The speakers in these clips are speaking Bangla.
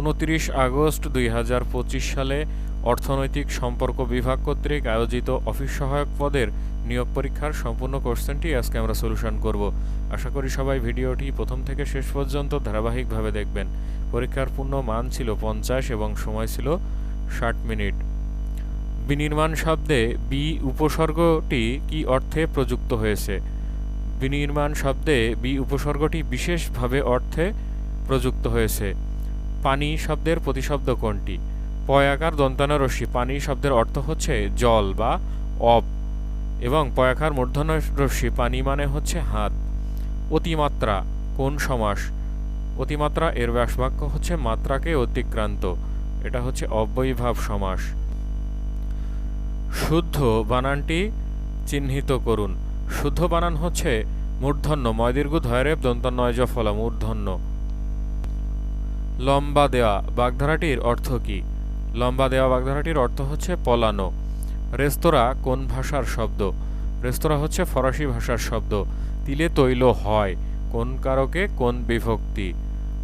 উনত্রিশ আগস্ট দুই হাজার পঁচিশ সালে অর্থনৈতিক সম্পর্ক বিভাগ কর্তৃক আয়োজিত অফিস সহায়ক পদের নিয়োগ পরীক্ষার সম্পূর্ণ কোশ্চেনটি আজকে আমরা সলিউশন করব। আশা করি সবাই ভিডিওটি প্রথম থেকে শেষ পর্যন্ত ধারাবাহিকভাবে দেখবেন। পরীক্ষার পূর্ণ মান ছিল পঞ্চাশ এবং সময় ছিল ষাট মিনিট। বিনির্মাণ শব্দে বি উপসর্গটি কি অর্থে প্রযুক্ত হয়েছে? বিনির্মাণ শব্দে বি উপসর্গটি বিশেষভাবে অর্থে প্রযুক্ত হয়েছে। পানি শব্দের প্রতিশব্দ কোনটি? পয়াকার দন্তানা রশ্মি পানি শব্দের অর্থ হচ্ছে জল বা অব, এবং পয়াকার মূর্ধন্য রশ্মি পানি মানে হচ্ছে হাত। অতিমাত্রা, কোন সমাস? অতিমাত্রা এর ব্যাসবাক্য হচ্ছে মাত্রাকে অতিক্রান্ত, এটা হচ্ছে অব্যয়ীভাব সমাস। শুদ্ধ বানানটি চিহ্নিত করুন। শুদ্ধ বানান হচ্ছে মূর্ধন্য ময়দীর্ঘ ধয়রেব দন্তনয় ফলা মূর্ধন্য। লম্বা দেওয়া বাগধারাটির অর্থ কী? লম্বা দেওয়া বাগধারাটির অর্থ হচ্ছে পলানো। রেস্তোরাঁ কোন ভাষার শব্দ? রেস্তোরাঁ হচ্ছে ফরাসি ভাষার শব্দ। তিলে তৈল হয়, কোন কারকে কোন বিভক্তি।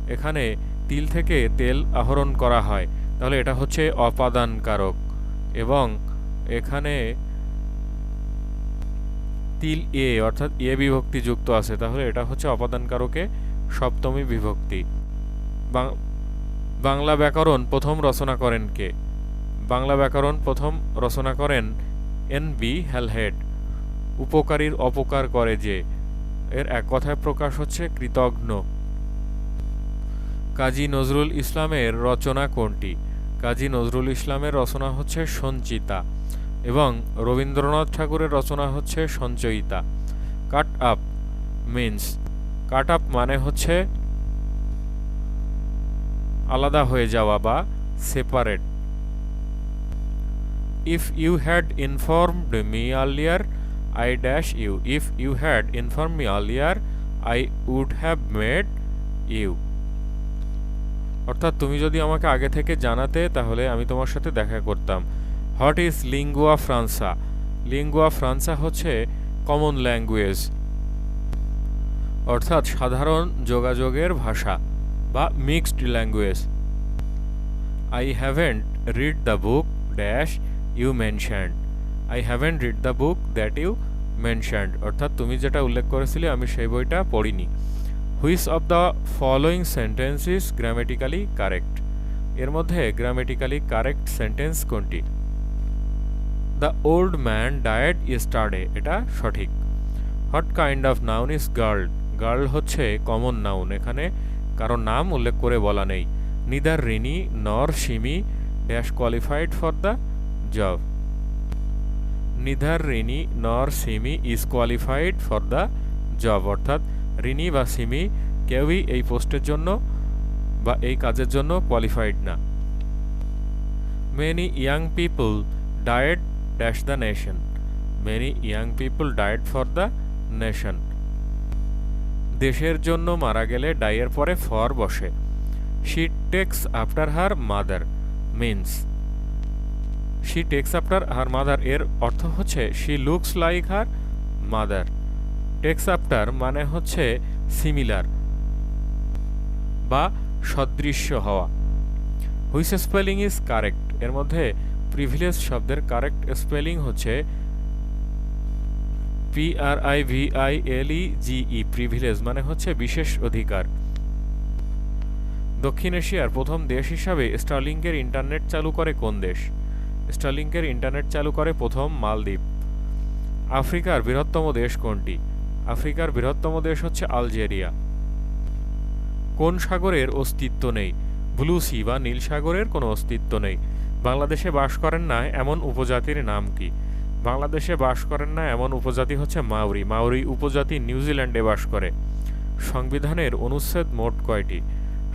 এখানে তিল থেকে তেল আহরণ করা হয়, তাহলে এটা হচ্ছে অপাদান কারক এবং এখানে তিল এ, অর্থাৎ এ বিভক্তি যুক্ত আছে, তাহলে এটা হচ্ছে অপাদান কারকে সপ্তমী বিভক্তি। বাংলা ব্যাকরণ প্রথম রচনা করেন কে? বাংলা ব্যাকরণ প্রথম রচনা করেন এন বি হ্যালহেড উপকারীর অপকার করে যে। এর এক কথায় প্রকাশ হচ্ছে কৃতজ্ঞ কাজী নজরুল ইসলামের রচনা কোনটি? কাজী নজরুল ইসলামের রচনা হচ্ছে সঞ্চিতা এবং রবীন্দ্রনাথ ঠাকুরের রচনা হচ্ছে Sanchayita. Cut up means cut up মানে হচ্ছে আলাদা হয়ে যাওয়া বা separate if you had informed me earlier I dash you if you had inform me earlier I would have made you অর্থাৎ তুমি যদি আমাকে আগে থেকে জানাতে, তাহলে আমি তোমার সাথে দেখা করতাম। What is lingua franca lingua franca হচ্ছে কমন ল্যাঙ্গুয়েজ অর্থাৎ সাধারণ যোগাযোগের ভাষা। বা mixed language I haven't read the book dash you mentioned I haven't read the book that you mentioned অর্থাৎ তুমি যেটা উল্লেখ করেছিলে, আমি সেই বইটা পড়িনি। Which of the following sentence is grammatically correct এর মধ্যে গ্রামেটিক্যালি কারেক্ট সেন্টেন্স কোনটি? The old man died yesterday এটা সঠিক। What kind of noun is girl girl হচ্ছে কমন নাউন এখানে কারও নাম উল্লেখ করে বলা নেই। Neither Rini, nor Simi dash qualified for the job. Neither Rini, nor Simi is qualified for the job. অর্থাৎ রিনি বা সিমি কেউই এই পোস্টের জন্য বা এই কাজের জন্য কোয়ালিফাইড না। Many young people died dash the nation many young people died for the nation দেশের জন্য মারা গেলে ডাইয়ের পরে ফর বসে। She takes after her mother means she takes after her mother এর অর্থ হচ্ছে she looks like her mother takes after মানে হচ্ছে সিমিলার বা সদৃশ্য হওয়া। হুইস স্পেলিং ইজ কারেক্ট এর মধ্যে প্রিভিলেজ শব্দের কারেক্ট স্পেলিং হচ্ছে P R I V I L E G E privilege মানে হচ্ছে বিশেষ অধিকার। দক্ষিণ এশিয়ার প্রথম দেশ হিসাবে স্টারলিংকের ইন্টারনেট চালু করে কোন দেশ? স্টারলিংকের ইন্টারনেট চালু করে প্রথম মালদ্বীপ। আফ্রিকার বৃহত্তম দেশ কোনটি? আফ্রিকার বৃহত্তম দেশ হচ্ছে আলজেরিয়া। কোন সাগরের অস্তিত্ব নেই? ব্লু সি বা নীল সাগরের কোনো অস্তিত্ব নেই। বাংলাদেশে বাস করেন না, এমন উপজাতির নাম কি? বাংলাদেশে বাস করেন না এমন উপজাতি হচ্ছে মাউরি। মাউরি উপজাতি নিউজিল্যান্ডে বাস করে। সংবিধানের অনুচ্ছেদ মোট কয়টি?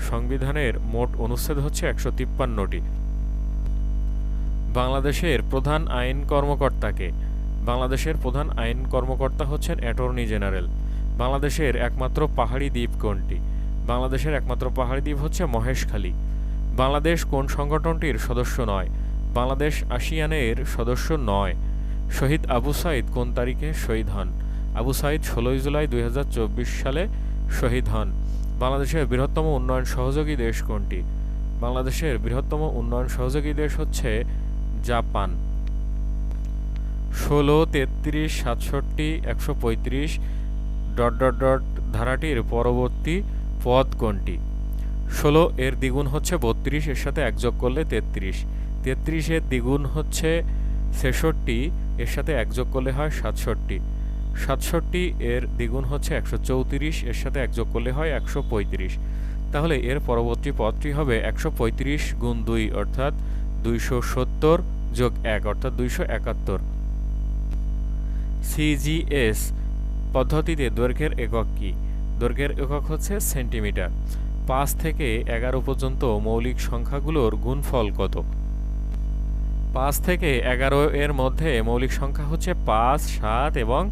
সংবিধানের মোট অনুচ্ছেদ হচ্ছে একশো তিপ্পান্নটি। বাংলাদেশের প্রধান আইন কর্মকর্তাকে। বাংলাদেশের প্রধান আইন কর্মকর্তা হচ্ছেন অ্যাটর্নি জেনারেল। বাংলাদেশের একমাত্র পাহাড়ি দ্বীপ কোনটি? বাংলাদেশের একমাত্র পাহাড়ি দ্বীপ হচ্ছে মহেশখালী। বাংলাদেশ কোন সংগঠনটির সদস্য নয়? বাংলাদেশ আসিয়ানের সদস্য নয়। শহীদ আবু সাইদ কোন তারিখে শহীদ হন? আবু সাইদ ষোলোই জুলাই দুই হাজার চব্বিশ সালে শহীদ হন। বাংলাদেশের বৃহত্তম উন্নয়ন সহযোগী দেশ কোনটি? বাংলাদেশের বৃহত্তম উন্নয়ন সহযোগী দেশ হচ্ছে জাপান। ষোলো, তেত্রিশ, সাতষট্টি, একশো পঁয়ত্রিশ ডট ডট ডট ধারাটির পরবর্তী পদ কোনটি? ষোলো, এর দ্বিগুণ হচ্ছে বত্রিশ, এর সাথে একযোগ করলে তেত্রিশ। তেত্রিশের দ্বিগুণ হচ্ছে ছেষট্টি এর সাথে একযোগ করলে হয় সাতষট্টি। সাতষট্টি এর দ্বিগুণ হচ্ছে একশো চৌত্রিশ, এর সাথে একযোগ করলে হয় একশো পঁয়ত্রিশ। তাহলে এর পরবর্তী পদটি হবে একশো পঁয়ত্রিশ গুণ দুই, অর্থাৎ দুইশো সত্তর যোগ এক, অর্থাৎ দুইশো একাত্তর। সিজিএস পদ্ধতিতে দৈর্ঘ্যের একক কি? দৈর্ঘ্যের একক হচ্ছে সেন্টিমিটার। পাঁচ থেকে এগারো পর্যন্ত মৌলিক সংখ্যাগুলোর গুণফল কত? পাঁচ থেকে এগারো এর মধ্যে মৌলিক সংখ্যা হচ্ছে পাঁচ, সাত এবং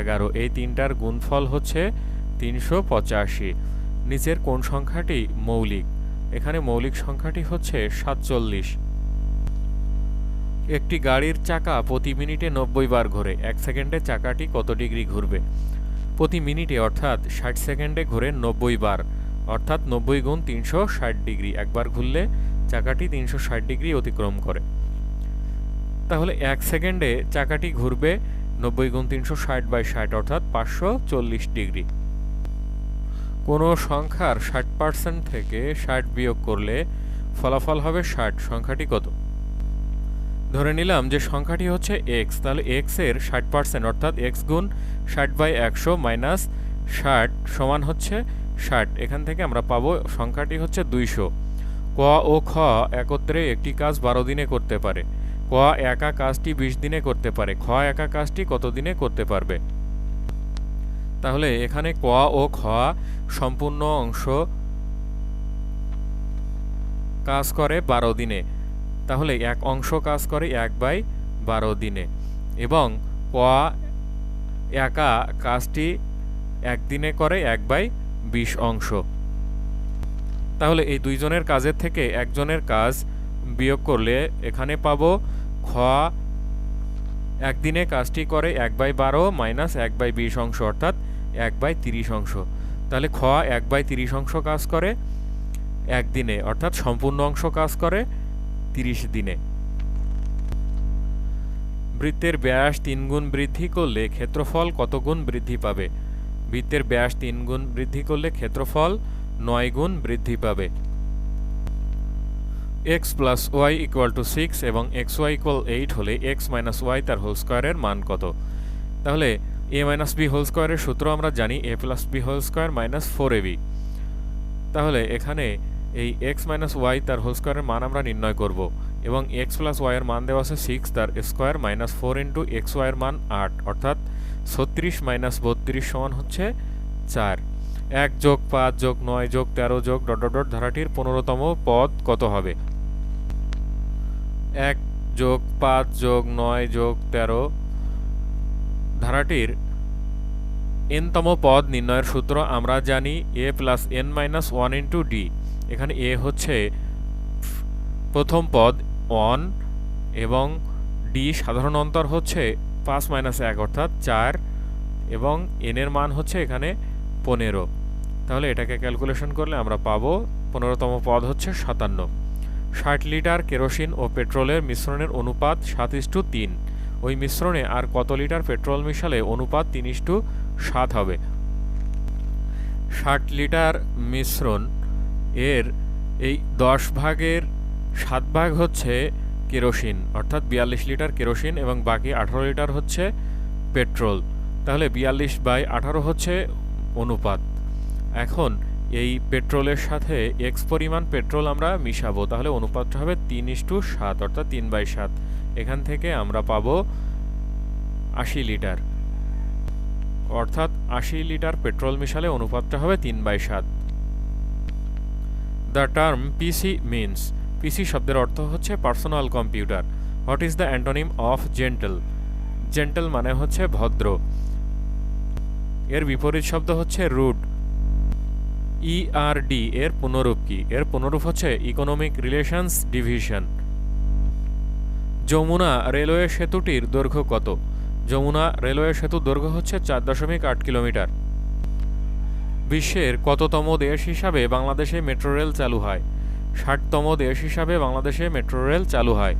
এগারো। এই তিনটার গুণফল হচ্ছে তিনশো পঁচাশি। নিচের কোন সংখ্যাটি মৌলিক? এখানে মৌলিক সংখ্যাটি হচ্ছে সাতচল্লিশ। একটি গাড়ির চাকা প্রতি মিনিটে নব্বই বার ঘোরে। এক সেকেন্ডে চাকাটি কত ডিগ্রি ঘুরবে? প্রতি মিনিটে অর্থাৎ ষাট সেকেন্ডে ঘুরে নব্বই বার। অর্থাৎ নব্বই গুণ তিনশো ষাট ডিগ্রি। একবার ঘুরলে চাকাটি তিনশো ষাট ডিগ্রি অতিক্রম করে। তাহলে এক সেকেন্ডে চাকাটি ঘুরবে নব্বই গুণ তিনশো ষাট বাই ষাট, অর্থাৎ পাঁচশো চল্লিশ ডিগ্রি। কোনো সংখ্যার ষাট পার্সেন্ট থেকে ষাট বিয়োগ করলে ফলাফল হবে ষাট, সংখ্যাটি কত? ধরে নিলাম যে সংখ্যাটি হচ্ছে এক্স তাহলে এক্সের ষাট পার্সেন্ট, অর্থাৎ এক্স গুণ ষাট বাই একশো মাইনাস ষাট সমান হচ্ছে ষাট। এখান থেকে আমরা পাবো সংখ্যাটি হচ্ছে দুইশো। ক ও খ একত্রে একটি কাজ বারো দিনে করতে পারে। ক একা কাজটি বিশ দিনে করতে পারে। খ, একা কাজটি কত দিনে করতে পারবে? তাহলে এখানে ক ও খ সম্পূর্ণ অংশ কাজ করে বারো দিনে। তাহলে এক অংশ কাজ করে এক বাই বারো দিনে। এবং ক, একা কাজটি একদিনে করে এক বাই বিশ অংশ। তাহলে এই দুইজনের কাজের থেকে একজনের কাজ বিয়োগ করলে এখানে পাবো খ, একদিনে কাজটি করে এক বাই বারো মাইনাস এক বাই বিশ অংশ, অর্থাৎ এক বাই তিরিশ অংশ। তাহলে খ এক বাই তিরিশ অংশ কাজ করে একদিনে, অর্থাৎ সম্পূর্ণ অংশ কাজ করে তিরিশ দিনে। বৃত্তের ব্যাস তিন গুণ বৃদ্ধি করলে ক্ষেত্রফল কত গুণ বৃদ্ধি পাবে? বৃত্তের ব্যাস তিন গুণ বৃদ্ধি করলে ক্ষেত্রফল নয় গুণ বৃদ্ধি পাবে। X plus Y equal to six এবং এক্স ওয়াই ইকুয়াল এইট হলে এক্স মাইনাস ওয়াই তার হোল স্কোয়ারের মান কত? তাহলে এ মাইনাস বি হোল স্কোয়ারের সূত্র আমরা জানি A plus B whole square minus four A B তাহলে এখানে এই এক্স মাইনাস ওয়াই তার হোল স্কোয়ারের মান আমরা নির্ণয় করব এবং এক্স প্লাস ওয়াইয়ের মান দেওয়া আছে সিক্স তার square minus four into X ওয়াইয়ের মান আট, অর্থাৎ ছত্রিশ মাইনাস বত্রিশ সমান হচ্ছে চার। এক যোগ পাঁচ যোগ নয় যোগ তেরো যোগ ডট ডট ধারাটির পনেরোতম পদ কত হবে? এক যোগ পাঁচ যোগ নয় যোগ তেরো। ধারাটির এনতম পদ নির্ণয়ের সূত্র আমরা জানি A plus N minus one into D এখানে এ হচ্ছে প্রথম পদ ওয়ান এবং ডি সাধারণ অন্তর হচ্ছে পাঁচ মাইনাস এক অর্থাৎ চার এবং এনের মান হচ্ছে এখানে পনেরো। তাহলে এটাকে ক্যালকুলেশন করলে আমরা পাবো, পনেরোতম পদ হচ্ছে সাতান্ন। ষাট লিটার কেরোসিন ও পেট্রোলের মিশ্রণের অনুপাত সাত ইস্টু তিন। ওই মিশ্রণে আর কত লিটার পেট্রোল মিশালে অনুপাত তিন ইস্টু সাত হবে? ষাট লিটার মিশ্রণ এর এই দশ ভাগের সাত ভাগ হচ্ছে কেরোসিন, অর্থাৎ বিয়াল্লিশ লিটার কেরোসিন এবং বাকি আঠারো লিটার হচ্ছে পেট্রোল। তাহলে বিয়াল্লিশ বাই আঠারো হচ্ছে অনুপাত। এখন এই পেট্রোলের সাথে এক্স পরিমাণ পেট্রোল আমরা মিশাবো। তাহলে অনুপাতটা হবে তিন ইস্টু সাত, অর্থাৎ তিন বাই সাত। এখান থেকে আমরা পাবো আশি লিটার। অর্থাৎ আশি লিটার পেট্রোল মিশালে অনুপাতটা হবে তিন বাই সাত। The term PC means. PC শব্দের অর্থ হচ্ছে personal computer. What is the antonym of gentle? Gentle মানে হচ্ছে ভদ্র। এর বিপরীত শব্দ হচ্ছে রুড। ইআরডি এর পুনরূপ কি? এর পুনরূপ হচ্ছে economic relations division Jamuna railway সেতুটির দৈর্ঘ্য কত? যমুনা রেলওয়ে সেতুর দৈর্ঘ্য হচ্ছে চার দশমিক আট কিলোমিটার। বিশ্বের কততম দেশ হিসাবে বাংলাদেশে মেট্রো রেল চালু হয়? ষাটতম দেশ হিসাবে বাংলাদেশে মেট্রো রেল চালু হয়।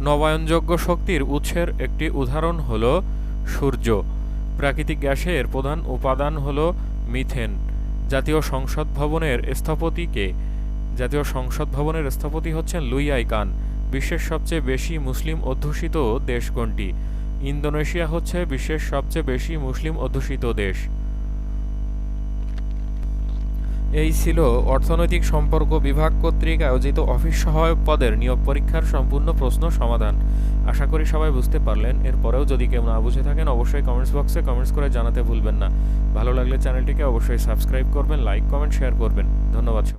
নবায়নযোগ্য শক্তির উৎসের একটি উদাহরণ হল সূর্য। প্রাকৃতিক গ্যাসের প্রধান উপাদান হল মিথেন। জাতীয় সংসদ ভবনের স্থপতিকে, জাতীয় সংসদ ভবনের স্থপতি হচ্ছেন লুই আইকান, বিশ্বের সবচেয়ে বেশি মুসলিম অধ্যুষিত দেশ কোনটি ইন্দোনেশিয়া হচ্ছে বিশ্বের সবচেয়ে বেশি মুসলিম অধ্যুষিত দেশ। এই ছিল অর্থনৈতিক সম্পর্ক বিভাগ কর্তৃক আয়োজিত অফিস সহায়ক পদের নিয়োগ পরীক্ষার সম্পূর্ণ প্রশ্ন সমাধান। আশা করি সবাই বুঝতে পারলেন। এরপরেও যদি কেউ না বুঝে থাকেন, অবশ্যই কমেন্টস বক্সে কমেন্টস করে জানাতে ভুলবেন না। ভালো লাগলে চ্যানেলটিকে অবশ্যই সাবস্ক্রাইব করবেন লাইক কমেন্ট শেয়ার করবেন। ধন্যবাদ